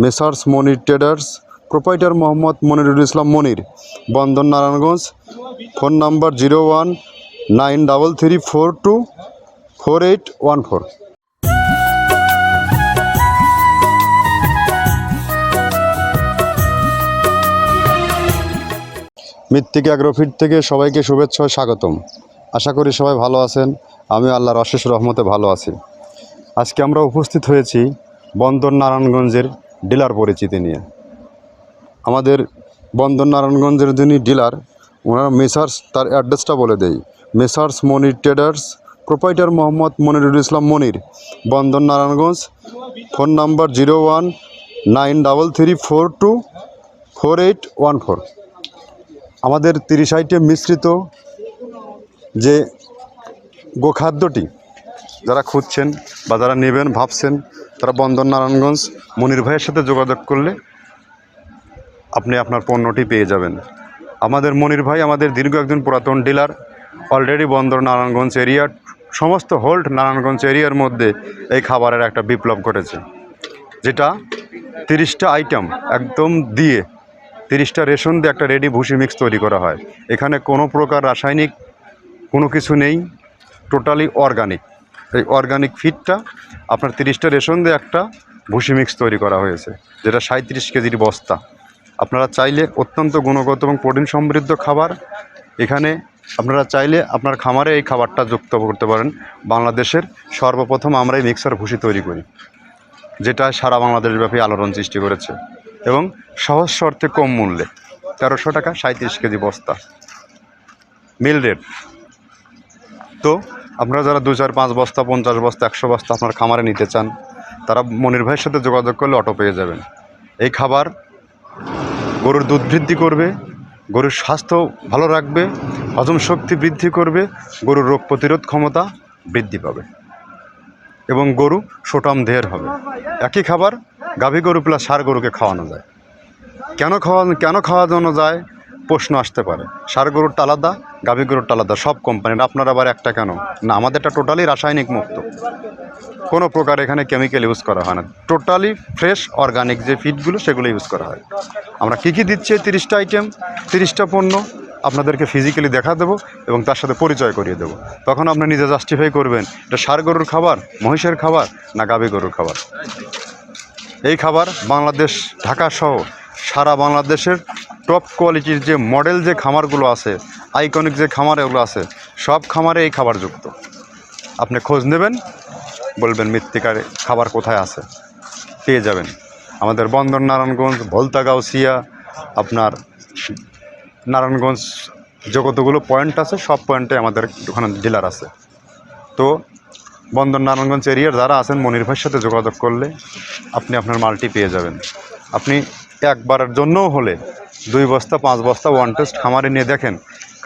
Messrs Monir traders, proprietor Mohammad Monirul Islam Monir, Bandar Narayanganj, phone number zero one nine double three four two four eight one four. Mrittika Agrofit থেকে সবাইকে শুভেচ্ছা স্বাগতম। আশা করি সবাই ভালো আছেন। আমি আল্লাহর অশেষ রহমতে ভালো আছি। আজকে আমরা উপস্থিত হয়েছি বন্দর নারায়ণগঞ্জের ডিলার পরিচিতি নিয়ে। আমাদের বন্দর নারায়ণগঞ্জের যিনি ডিলার, ওনারা মেসার্স তার অ্যাড্রেসটা বলে দেই। Messrs Monir traders, proprietor Mohammad Monirul Islam Monir Bandar Narayanganj phone number zero one nine double three four two four eight one four. আমাদের তিরিশ আইটেম মিশ্রিত যে গোখাদ্যটি যারা খুঁজছেন বা যারা নেবেন, ভাবছেন তারা বন্দর নারায়ণগঞ্জ। মনির ভাইয়ের সাথে যোগাযোগ করলে আপনি আপনার পণ্যটি পেয়ে যাবেন। আমাদের মনির ভাই আমাদের দীর্ঘ একজন পুরাতন ডিলার অলরেডি বন্দর নারায়ণগঞ্জ এরিয়ার সমস্ত হোল্ড নারায়ণগঞ্জ এরিয়ার মধ্যে এই খাবারের একটা বিপ্লব ঘটেছে। যেটা তিরিশটা আইটেম একদম দিয়ে, তিরিশটা রেশন দিয়ে একটা রেডি ভুসি মিক্স তৈরি করা হয়। এখানে কোনো প্রকার রাসায়নিক কোনো কিছু নেই টোটালি অর্গানিক এই অর্গানিক ফিডটা আপনার তিরিশটা রেশন দিয়ে একটা ভুসি মিক্স তৈরি করা হয়েছে, যেটা সাঁত্রিশ কেজির বস্তা। আপনারা চাইলে অত্যন্ত গুণগত এবং প্রোটিন সমৃদ্ধ খাবার। এখানে আপনারা চাইলে আপনার খামারে এই খাবারটা যুক্ত করতে পারেন। বাংলাদেশের সর্বপ্রথম আমরা এই মিক্সার ভুসি তৈরি করি, যেটা সারা বাংলাদেশব্যাপী আলোড়ন সৃষ্টি করেছে এবং সহজ শর্তে কম মূল্যে, তেরোশো টাকা সাঁত্রিশ কেজি বস্তা। মিল রেট তো আপনারা যারা দু চার পাঁচ বস্তা, পঞ্চাশ বস্তা, একশো বস্তা আপনার খামারে নিতে চান, তারা মনির ভাইয়ের সাথে যোগাযোগ করলে অটো পেয়ে যাবেন। এই খাবার গরুর দুধ বৃদ্ধি করবে, গরুর স্বাস্থ্য ভালো রাখবে, হজম শক্তি বৃদ্ধি করবে, গরুর রোগ প্রতিরোধ ক্ষমতা বৃদ্ধি পাবে এবং গরু সোটাম দেহের হবে। একই খাবার গাভী গরু প্লাস সার গরুকে খাওয়ানো যায়। কেন খাওয়া কেন খাওয়ানো যায়? প্রশ্ন আসতে পারে। সার গরুরটা আলাদা, গাভী গরুরটা আলাদা, সব কোম্পানির আপনার আবার একটা কেন? না, আমাদেরটা টোটালি রাসায়নিক মুক্ত। কোনো প্রকার এখানে কেমিক্যাল ইউজ করা হয় না। টোটালি ফ্রেশ অর্গানিক যে ফিডগুলো সেগুলো ইউজ করা হয়। আমরা কী কী দিচ্ছি তিরিশটা আইটেম তিরিশটা পণ্য আপনাদেরকে ফিজিক্যালি দেখা দেবো এবং তার সাথে পরিচয় করিয়ে দেবো। তখন আপনি নিজে জাস্টিফাই করবেন, এটা সার গরুর খাবার, মহিষের খাবার, না গাভী গরুর খাবার? এই খাবার বাংলাদেশ, ঢাকা সহ সারা বাংলাদেশের টপ কোয়ালিটির যে মডেল যে খামারগুলো আছে আইকনিক যে খামার এগুলো আছে, সব খামারে এই খাবার যুক্ত। আপনি খোঁজ নেবেন, বলবেন মৃত্তিকার খাবার কোথায় আছে, পেয়ে যাবেন। আমাদের বন্দর নারায়ণগঞ্জ ভোলতা গাউসিয়া আপনার নারায়ণগঞ্জ যে কতগুলো পয়েন্ট আছে, সব পয়েন্টে আমাদের ওখানে ডিলার আছে। তো বন্দর নারায়ণগঞ্জ এরিয়ার যারা আছেন, মনির ভাইয়ের সাথে যোগাযোগ করলে আপনি আপনার মালটি পেয়ে যাবেন। আপনি একবারের জন্যও হলে দুই বস্তা, পাঁচ বস্তা ওয়ান টেস্ট খামারে নিয়ে দেখেন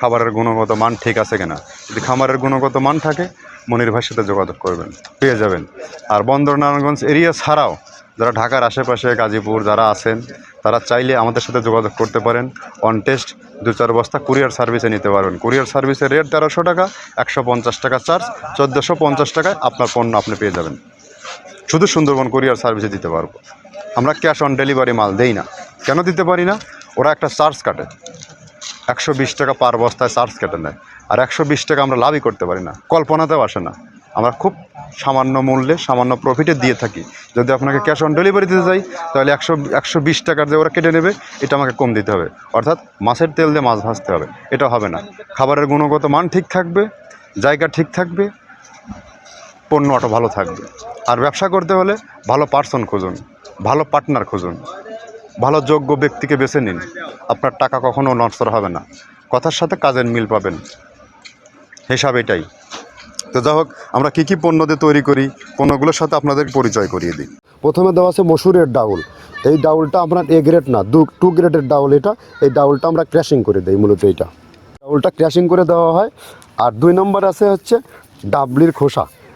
খাবারের গুণগত মান ঠিক আছে কিনা। যদি খামারের গুণগত মান থাকে, মনির ভাইয়ের সাথে যোগাযোগ করবেন, পেয়ে যাবেন। আর বন্দর নারায়ণগঞ্জ এরিয়া ছাড়াও যারা ঢাকার আশেপাশে গাজীপুর যারা আছেন, তারা চাইলে আমাদের সাথে যোগাযোগ করতে পারেন। অন টেস্ট দু চার বস্তা কুরিয়ার সার্ভিসে নিতে পারবেন। কুরিয়ার সার্ভিসের রেট তেরোশো টাকা, একশো পঞ্চাশ টাকা চার্জ চোদ্দোশো পঞ্চাশ টাকায় আপনার পণ্য আপনি পেয়ে যাবেন। শুধু সুন্দরবন কুরিয়ার সার্ভিসে দিতে পারব। আমরা ক্যাশ অন ডেলিভারি মাল দেই না। কেন দিতে পারি না? ওরা একটা চার্জ কাটে। একশো বিশ টাকা পার বস্তায় চার্জ কেটে নেয়। আর একশো বিশ টাকা আমরা লাভই করতে পারি না। কল্পনাতেও আসে না। আমরা খুব সামান্য মূল্যে, সামান্য প্রফিটে দিয়ে থাকি। যদি আপনাকে ক্যাশ অন ডেলিভারি দিতে চাই, তাহলে একশো একশো বিশ টাকার যে ওরা কেটে নেবে, এটা আমাকে কম দিতে হবে। অর্থাৎ মাছের তেল দিয়ে মাছ ভাজতে হবে। এটা হবে না। খাবারের গুণগত মান ঠিক থাকবে, জায়গা ঠিক থাকবে, পণ্য অটো ভালো থাকবে। আর ব্যবসা করতে হলে ভালো পার্সন খুঁজুন। ভালো পার্টনার খুঁজুন। ভালো যোগ্য ব্যক্তিকে বেছে নিন। আপনার টাকা কখনও নষ্ট হবে না। কথার সাথে কাজের মিল পাবেন। হিসাব এটাই। তো যাই হোক, আমরা কী কী পণ্য দিয়ে তৈরি করি, পণ্যগুলোর সাথে আপনাদের পরিচয় করিয়ে দিই। প্রথমে দেওয়া আছে মসুরের ডাউল। এই ডাউলটা আপনার এ গ্রেড না, দু টু গ্রেডের ডাউল এটা। এই ডাউলটা আমরা ক্র্যাশিং করে দিই, মূলত এইটা। ডাউলটা ক্র্যাশিং করে দেওয়া হয়। আর দুই নম্বর আছে হচ্ছে ডাবলির খোসা।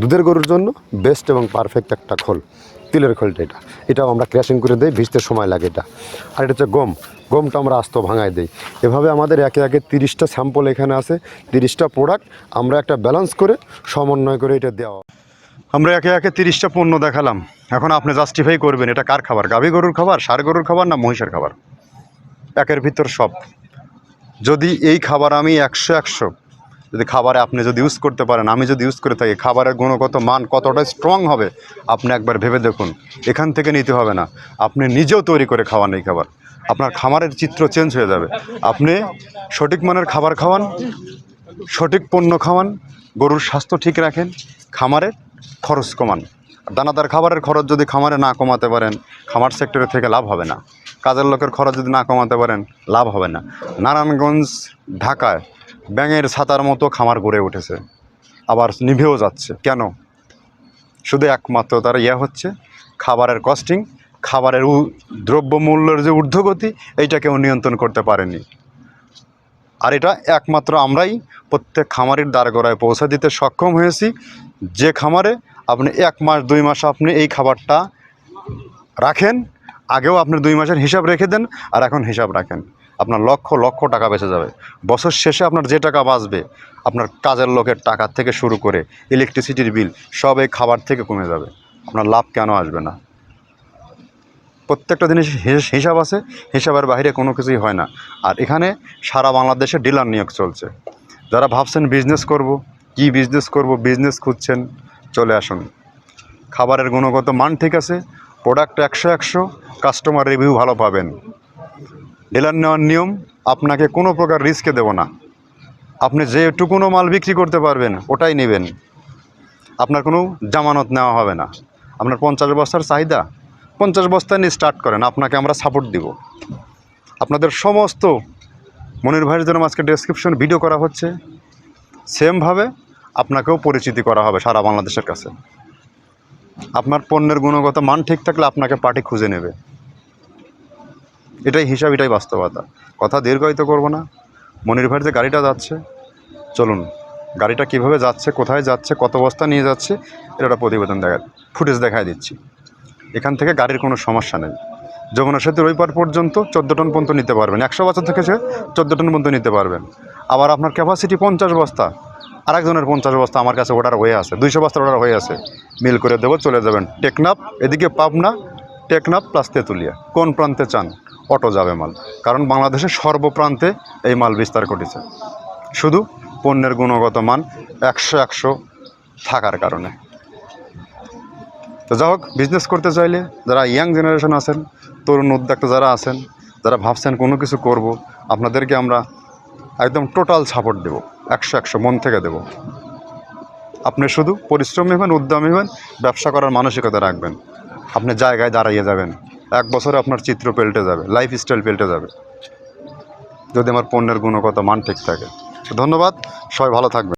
দুধের গরুর জন্য বেস্ট এবং পারফেক্ট একটা খোল, তিলের খোলটা এটা। এটাও আমরা ক্র্যাশিং করে দিই, ভিজতে সময় লাগে এটা। আর এটা হচ্ছে গম, গমটা আমরা আস্ত ভাঙায় দিই। এভাবে আমাদের একে একে তিরিশটা স্যাম্পল এখানে আছে, তিরিশটা প্রোডাক্ট আমরা একটা ব্যালেন্স করে সমন্বয় করে এটা দেওয়া। আমরা একে একে তিরিশটা পণ্য দেখালাম। এখন আপনি জাস্টিফাই করবেন, এটা কার খাবার? গাভী গরুর খাবার, সার গরুর খাবার না মহিষের খাবার? একের ভিতর সব। যদি এই খাবার আমি একশো একশো যদি খাবারে আপনি যদি ইউজ করতে পারেন, আমি যদি ইউজ করে থাকি, খাবারের গুণগত মান কতটা স্ট্রং হবে, আপনি একবার ভেবে দেখুন। এখান থেকে নিতে হবে না। আপনি নিজেও তৈরি করে খাওয়ান এই খাবার। আপনার খামারের চিত্র চেঞ্জ হয়ে যাবে। আপনি সঠিক মানের খাবার খাওয়ান, সঠিক পণ্য খাওয়ান, গরুর স্বাস্থ্য ঠিক রাখেন, খামারের খরচ কমান। দানাদার খাবারের খরচ যদি খামারে না কমাতে পারেন, খামার সেক্টরে থেকে লাভ হবে না। কাজের লোকের খরচ যদি না কমাতে পারেন, লাভ হবে না। নারায়ণগঞ্জ, ঢাকায় ব্যাঙের ছাতার মতো খামার গড়ে উঠেছে। আবার নিভেও যাচ্ছে। কেন? শুধু একমাত্র তার ইয়ে হচ্ছে খাবারের কস্টিং খাবারের দ্রব্যমূল্যের যে ঊর্ধ্বগতি, এইটা কেউ নিয়ন্ত্রণ করতে পারেনি। আর এটা একমাত্র আমরাই প্রত্যেক খামারের দ্বারগড়ায় পৌঁছে দিতে সক্ষম হয়েছি। যে খামারে আপনি এক মাস, দুই মাস আপনি এই খাবারটা রাখেন, আগেও আপনি দুই মাসের হিসাব রেখে দেন, আর এখন হিসাব রাখেন। আপনার লক্ষ লক্ষ টাকা বেঁচে যাবে। বছর শেষে আপনার যে টাকা বাঁচবে, আপনার কাজের লোকের টাকা থেকে শুরু করে ইলেকট্রিসিটির বিল সব এই খাবার থেকে কমে যাবে। আপনার লাভ কেন আসবে না? প্রত্যেকটা জিনিস হিস- হিসাব আছে, হিসাবের বাইরে কোনো কিছুই হয় না। আর এখানে সারা বাংলাদেশে ডিলার নিয়োগ চলছে। যারা ভাবছেন বিজনেস করব, কি বিজনেস করব বিজনেস খুঁজছেন, চলে আসুন। খাবারের গুণগত মান ঠিক আছে প্রোডাক্ট একশো একশো কাস্টমার রিভিউ ভালো পাবেন। ডিলার নেওয়ার নিয়ম, আপনাকে কোনো প্রকার রিস্কে দেব না। আপনি যেটুকুনো মাল বিক্রি করতে পারবেন, ওটাই নেবেন। আপনার কোনো জামানত নেওয়া হবে না। আপনার পঞ্চাশ বস্তার চাহিদা, পঞ্চাশ বস্তা নিয়ে স্টার্ট করেন, আপনাকে আমরা সাপোর্ট দিব। আপনাদের সমস্ত মনির ভাইয়ের জন্য আজকে ডেসক্রিপশন ভিডিও করা হচ্ছে। সেমভাবে আপনাকেও পরিচিতি করা হবে সারা বাংলাদেশের কাছে। আপনার পণ্যের গুণগত মান ঠিক থাকলে আপনাকে পার্টি খুঁজে নেবে। এটাই হিসাব, এটাই বাস্তবতা। কথা দীর্ঘায়িত করব না। মনির ভাইয়ের যে গাড়িটা যাচ্ছে, চলুন, গাড়িটা কীভাবে যাচ্ছে, কোথায় যাচ্ছে, কত বস্তা নিয়ে যাচ্ছে এটা একটা প্রতিবেদন দেখা, ফুটেজ দেখায় দিচ্ছি। এখান থেকে গাড়ির কোনো সমস্যা নেই। যমুনা সেতুর ওই পার পর্যন্ত চোদ্দ টন পর্যন্ত নিতে পারবেন। একশো বছর থেকে সে চোদ্দ টন পর্যন্ত নিতে পারবেন। আবার আপনার ক্যাপাসিটি পঞ্চাশ বস্তা। আরেকজনের পঞ্চাশ বস্তা আমার কাছে অর্ডার হয়ে আছে। দুইশো বস্তা অর্ডার হয়ে আছে। মিল করে দেবো, চলে যাবেন। টেকনাপ এদিকে পাবনা টেকনাপ প্লাস তেঁতুলিয়া। কোন প্রান্তে চান? অটো যাবে মাল। কারণ বাংলাদেশের সর্বপ্রান্তে এই মাল বিস্তার ঘটেছে। শুধু পণ্যের গুণগত মান একশো একশো থাকার কারণে। তো যাই হোক বিজনেস করতে চাইলে যারা ইয়াং জেনারেশন আছেন, তরুণ উদ্যোক্তা যারা আছেন, যারা ভাবছেন কোনো কিছু করব, আপনাদেরকে আমরা একদম টোটাল সাপোর্ট দেব, একশো একশো মন থেকে দেব। আপনি শুধু পরিশ্রমী হবেন উদ্যমী হবেন ব্যবসা করার মানসিকতা রাখবেন। আপনি জায়গায় দাঁড়িয়ে যাবেন। এক বছরে আপনার চিত্র পেল্টে যাবে লাইফ স্টাইল পেল্টে যাবে। যদি আমার পণ্যের গুণগত মান ঠিক থাকে। ধন্যবাদ, সবাই ভালো থাকবেন।